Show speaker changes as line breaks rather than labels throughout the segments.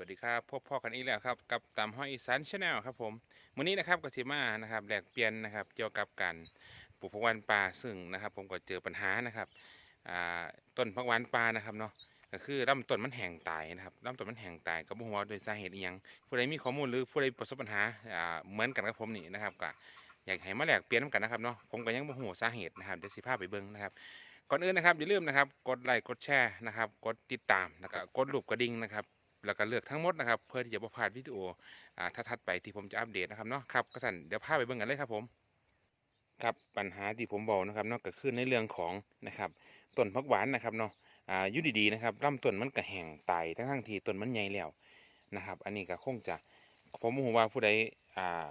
วัสดีครับพบพ่อกันอีกแล้วครับกับตามห้อยอีสานชาแนลครับผมวันนี้นะครับก็สิมานะครับแลกเปลี่ยนนะครับเกี่ยวกับการปลูกผักวานป่าซึ่งนะครับ ผมก็เจอปัญหานะครับต้นผักวานป่านะครับเนาะก็คือลำต้นมันแห้งตายนะครับลำต้นมันแห้งตายก็บ่ฮู้ว่าโดยสาเหตุอีหยังผู้ใดมีข้อมูลหรือผู้ใดประสบปัญหาเหมือนกันกับผมนี่นะครับก็อยากให้มาแลกเปลี่ยนกันนะครับเนาะผมก็ยังบ่ฮู้สาเหตุนะครับเดี๋ยวสิพาไปเบิ่งนะครับก่อนอื่นนะครับอย่าลืมนะครับกดไลค์กดแชร์นะครับ กดติดตามแล้วก็กดรูปกระดิ่งนะครับ แล้วก็เลือกทั้งหมดนะครับเพื่อที่จะบ่พลาดวิดีโออ่าถ้าทัดไปที่ผมจะอัปเดตนะครับเนาะครับก็สั่นเดี๋ยวพาไปเบิ่งกันเลยครับผมครับปัญหาที่ผมบอกนะครับเนาะก็คือในเรื่องของนะครับต้นพักหวานนะครับเนาะอ่ายู่ดีๆนะครับลำต้นมันก็แห้งตายทั้งทั้งที่ต้นมันใหญ่แล้วนะครับ อันนี้ก็คงจะผมบ่ฮู้ว่าผู้ใดอ่า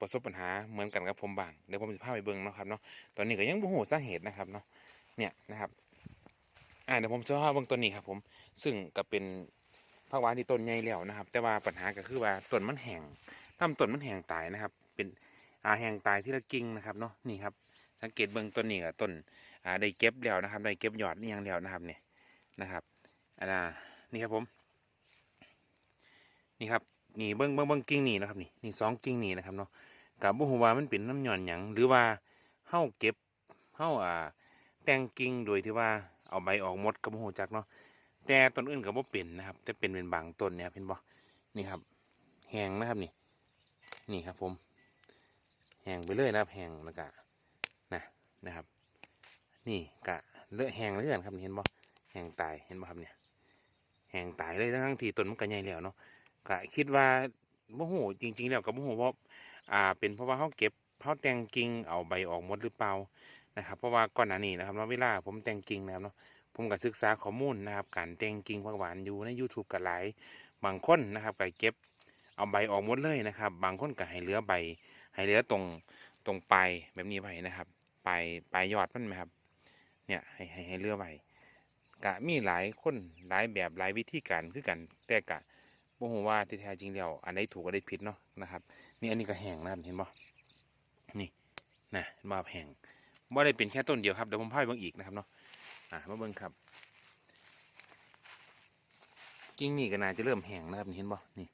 ประสบปัญหาเหมือนกันกับผมบ้างเดี๋ยวผมจะพาไปเบิ่งเนาะครับเนาะตอนนี้ก็ยังบ่ฮู้สาเหตุนะครับเนาะเนี่ยนะครับอ่าเดี๋ยวผมจะพาเบิ่งต้นนี้ครับผมซึ่งก็เป็น ผักหวานที่ต้นใหญ่แล้วนะครับ แต่ว่าปัญหาก็คือว่าต้นมันแห้งลำต้นมันแห้งตายนะครับ เป็นอ่าแห้งตายที่ละกิ่งนะครับเนาะนี่ครับ สังเกตเบื้องต้นนี่กับต้นอ่าได้เก็บแล้วนะครับได้เก็บยอดนี่ยังแล้วนะครับเนี่ยนะครับอันน่ะนี่ครับผม นี่ครับนี่เบื้องเบื้องเบื้องกิ่งนี่นะครับนี่นี่สองกิ่งนี่นะครับเนาะกับบุหัวามันเป็นน้ำหย่อนหยังหรือว่าเฮ้าเก็บเฮ้าอ่าแต่งกิ่งโดยที่ว่าเอาใบออกหมดกับบุหัวจักเนาะ แต่ต้นอื่นก็บ่เป็นนะครับ แต่เป็นเป็นบางต้นเนี่ยเห็นบ่นี่ครับแหงนะครับนี่ นี่ครับผมแหงไปเลยนะครับแหงแล้วก็นะนะครับ นี่กะเลอแหงเลยกันครับเห็นบ่แหงตายเห็นบ่ครับเนี่ยแหงตายเลยทั้งที่ต้นมันก็ใหญ่แล้วเนาะกะคิดว่าบ่ฮู้จริง ๆ แล้วก็บ่ฮู้ว่าอ่า เป็นเพราะว่าเฮาเก็บเฮาแต่งกิ่งเอาใบออกหมดหรือเปล่านะครับ เพราะว่าก่อนหน้านี้นะครับว่าเวลาผมแต่งกิ่งนะครับเนาะ ผมก็ศึกษาข้อมูลนะครับ การแต่งกิ่งผักหวานอยู่ใน YouTube ก็หลาย บางคนนะครับก็เก็บเอาใบออกหมดเลยนะครับ บางคนก็ให้เหลือใบ ให้เหลือตรงตรงปลายแบบนี้ไว้นะครับปลายปลายยอดมันไหมครับ เนี่ยให้ให้ให้เหลือไว้กะมีหลายคนหลายแบบหลายวิธีการคือกันแต่กะบ่ฮู้ว่าที่แท้จริงแล้วอันไหนถูกอันไหนผิดเนาะนะครับ นี่อันนี้ก็แห้งนะครับเห็นบ่นี่นะเห็นบ่แห้งบ่ได้เป็นแค่ต้นเดียวครับเดี๋ยวผมพาไปเบิ่งอีกนะครับเนาะ อ่ามาเบิ่งครับ กิ่งนี่ก็น่าจะเริ่มแห้งแล้วครับเห็นบ่นี่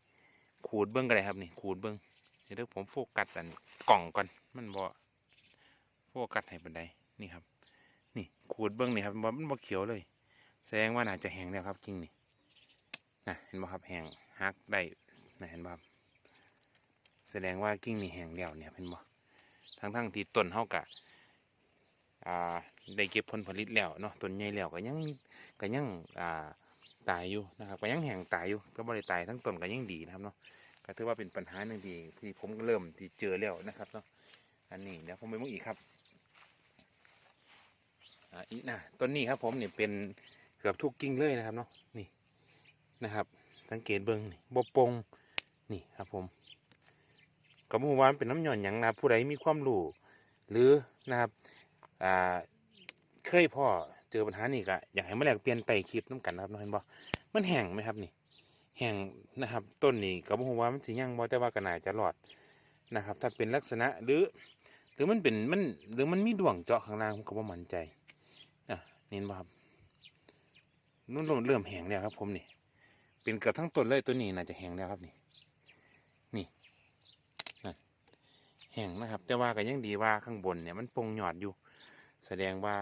ขูดเบิ่งก็ได้ครับนี่ขูดเบิ่งเดี๋ยวผมโฟกัสอันกล่องก่อนมันบ่โฟกัสให้ปานใดนี่ครับ นี่ขูดเบิ่งนี่ครับมันบ่เขียวเลย แสดงว่าน่าจะแห้งแล้วครับกิ่งนี่นะเห็นบ่ครับแห้งฮักได้นะเห็นบ่ครับแสดงว่ากิ่งนี่แห้งแล้วเนี่ยเห็นบ่ทั้งๆที่ต้นเฮากะ อ่าได้เก็บผลผลิตแล้วเนาะต้นใหญ่แล้วก็ยังก็ยังอ่าตายอยู่นะครับก็ยังแห้งตายอยู่ก็บ่ได้ตายทั้งต้นก็ยังดีนะครับเนาะก็ถือว่าเป็นปัญหาหนึ่งที่ที่ผมก็เริ่มที่เจอแล้วนะครับเนาะอันนี้เดี๋ยวผมไปมุ่งอีกครับอ่าอีกนะต้นนี้ครับผมเนี่ยเป็นเกือบทุกกิ่งเลยนะครับเนาะนี่นะครับ สังเกตเบิ้งนี่บ่ปงนี่ครับผมก็บ่รู้ว่านเป็นน้ำหย่อนหยังนะผู้ใดมีความรู้หรือนะครับ อ่าเคยพ่อเจอปัญหานี่ก็อยากให้มาแลกเปลี่ยนไตคลิปน้ำกันนะครับเนาะเห็นบ่มันแห้งไหมครับนี่แห้งนะครับ ต้นนี่ก็บ่ฮู้ว่ามันสิยังบ่แต่ว่าก็น่าจะรอดนะครับ ถ้าเป็นลักษณะหรือหรือมันเป็นมันหรือมันมีดวงเจาะข้างล่างผมก็บ่มั่นใจอะนี่เห็นบ่ครับนุ่นเริ่มแห้งแล้วครับ ผมนี่ เป็นเกือบทั้งต้นเลยตัวนี้น่าจะแห้งแล้วครับนี่ นี่นั่นแห้งนะครับ แต่ว่าก็ยังดีว่าข้างบนเนี่ยมันปงหยอดอยู่ แสดงว่า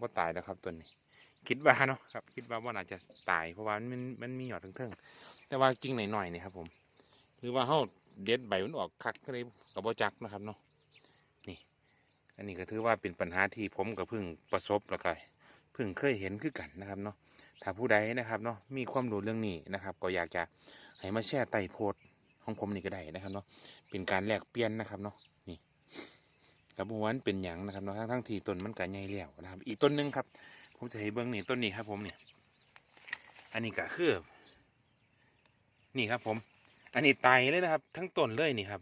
ว่าตายแล้วครับตัวนี้ คิดว่าเนาะครับ คิดว่าว่าน่าจจะตายเพราะว่ามันมันมีหยอดทั้งๆแต่ว่ากิ่งหน่อยๆนี่ครับ ผม หรือว่าเฮาเด็ดใบมันออกคักก็เลยกับบ่จักนะครับเนาะนี่ อันนี้ก็ถือว่าเป็นปัญหาที่ผมก็เพิ่งประสบแล้วก็พิ่งเคยเห็นคือกันนะครับเนาะถ้าผู้ใดนะครับเนาะมีความรู้เรื่องนี้นะครับ ก็อยากจะให้มาแชร์ใต้โพสต์ของผมนี่ก็ได้นะครับเนาะเป็นการแลกเปลี่ยนนะครับเนาะนี่ับผมวันเป็นหยังนะครับเนาะทั้งทั้งทีต้นมันก็ใหญ่แล้วนะครับ อีกต้นหนึงครับ ผมจะให้เบิ้องนี่ต้นนี้ครับ ผมเนี่ย อันนี้ก็คือนี่ครับ ผม อันนี้ตายเลยนะครับ ทั้งต้นเลยนี่ครับ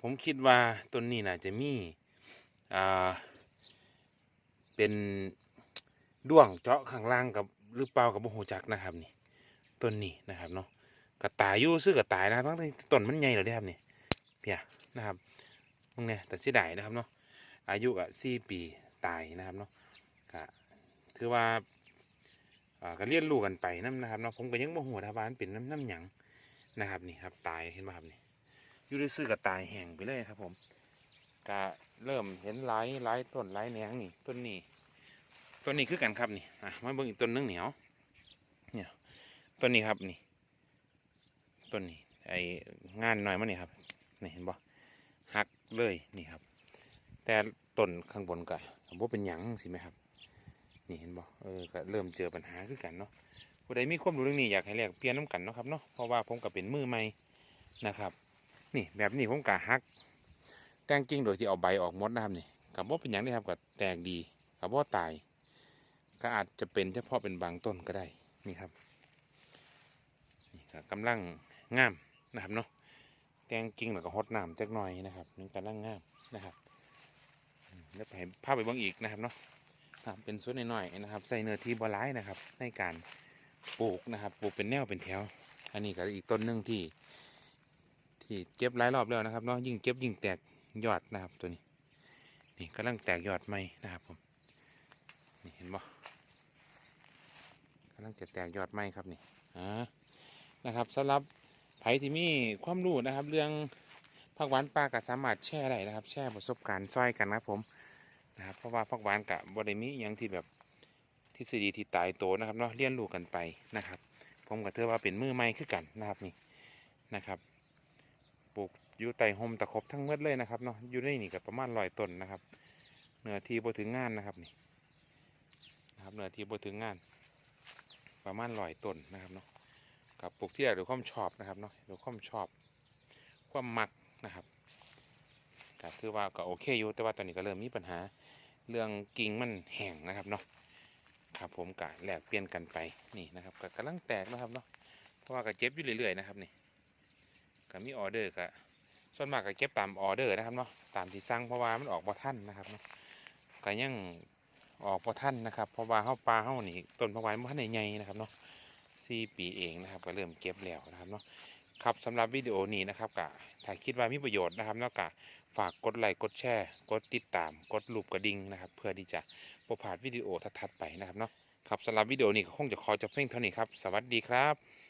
ผมคิดว่าต้นนี้น่าจะมีอ่าเป็นด้วงเจาะข้างล่างกับหรือเปล่ากับโมโหจักนะครับ นี่ต้นนี้นะครับเนาะกระตายยู่ซื้อกระตายนะครับทั้งต้นมันใหญ่แล้วเด้อครับนี่เพียนะครับมึงเนี่ยแต่เสียดายนะครับเนาะ อายุก็สี่ปีตายนะครับเนาะก็ถือว่าอ่าก็เรียนรู้กันไปน้ำนนะครับเนาะผมก็ยังบ่ฮู้นะครับว่ามันเป็นน้ำน้ำหยังนะครับนี่ครับตายเห็นไหมครับนี่อยู่ในซื่อๆก็ตายแห้งไปเลยครับ ผมก็เริ่มเห็นหลายหลายต้นหลายแหนงนี่ต้นนี้ต้นนี้คือกันครับนี่อะมาเบิ่งอีกต้นนึงเหนียวเนี่ยต้นนี้ครับนี่ต้นนี้ไองานหน่อยมันนี่ครับนี่เห็นบ่หักเลยนี่ครับ แต่ต้นข้างบนก็บ่เป็นหยังสิไหมครับ นี่เห็นบ่เออก็เริ่มเจอปัญหาคือกันเนาะผู้ใดมีความรู้เรื่องนี้อยากให้แลกเปลี่ยนน้ำกันเนาะครับเนาะเพราะว่าผมก็เป็นมือใหม่นะครับ นี่แบบนี้ผมก็ฮักแตงกิ่งโดยที่เอาใบออกมดนะครับนี่กับว่าเป็นอย่างนี้ครับก็แตกดีกับว่าตาย ก็อาจจะเป็นเฉพาะเป็นบางต้นก็ได้นี่ครับนี่ก็กำลังงามนะครับเนาะแตงกิ่งแล้วก็ฮดน้ำจักหน่อยนะครับนี่กำลังงามนะครับ แล้วไปภาพไปบ้างอีกนะครับเนาะครับเป็นส่วนน้อยๆนะครับ ใส่เนื้อที่บหลายนะครับ ในการปลูกนะครับปลูกเป็นแนวเป็นแถว อันนี้ก็อีกต้นหนึ่งที่ ที่เก็บหลายรอบแล้วนะครับเนาะยิ่งเก็บยิ่งแตกยอดนะครับตัวนี้ นี่กำลังแตกยอดใหม่นะครับผมนี่เห็นบ่กำลังจะแตกยอดใหม่ครับนี่อ่านะครับสำหรับไผ่ที่มีความรู้นะครับ เรื่องผักหวานปลาก็สามารถแชร์ได้นะครับ แชร์ประสบการณ์ซอยกันนะครับผม นะครับ เพราะว่าพักหวานกับบริมีอย่างที่แบบทฤษฎีที่ตายโตนะครับเนาะเรียนรู้กันไปนะครับ ผมก็ถือว่าเป็นมือใหม่คือกันนะครับนี่นะครับปลูกอยู่ไต่โฮมตะครบทั้งเม็ดเลยนะครับเนาะอยู่ในนี่กับประมาณร้อยต้นนะครับเนื้อที่บถึงงานนะครับนี่นะครับเนื้อที่บถึงงาน ประมาณร้อยต้นนะครับเนาะกับปลูกที่ด้วยความชอบนะครับเนาะด้วยความชอบความมักนะครับก็ถือว่าก็โอเคอยู่แต่ว่าตอนนี้ก็เริ่มมีปัญหา เรื่องกิ่งมันแห้งนะครับเนาะครับผมกะแหลกเปลี่ยนกันไปนี่นะครับก็กำลังแตกนะครับเนาะเพราะว่าก็เจ็บอยู่เรื่อยๆนะครับนี่ก็มีออเดอร์ก็ส่วนมากก็เก็บตามออเดอร์นะครับเนาะตามที่สั่งเพราะว่ามันออกบ่ทันนะครับเนาะก็ยังออกบ่ทันนะครับเพราะว่าเฮาปลาเฮานี่ต้นผักหวานบ่ทันใหญ่ๆนะครับเนาะสี่ปีเองนะครับก็เริ่มเก็บแล้วนะครับเนาะ ครับสำหรับวิดีโอนี้นะครับกะถ้าคิดว่ามีประโยชน์นะครับเนาะกะฝากกดไลค์กดแชร์กดติดตาม กดรูปกระดิ่งนะครับ เพื่อที่จะบ่พาดวิดีโอถัดๆไปนะครับเนาะครับสำหรับวิดีโอนี้ก็คงจะขอจบเพียงเท่านี้ครับ สวัสดีครับ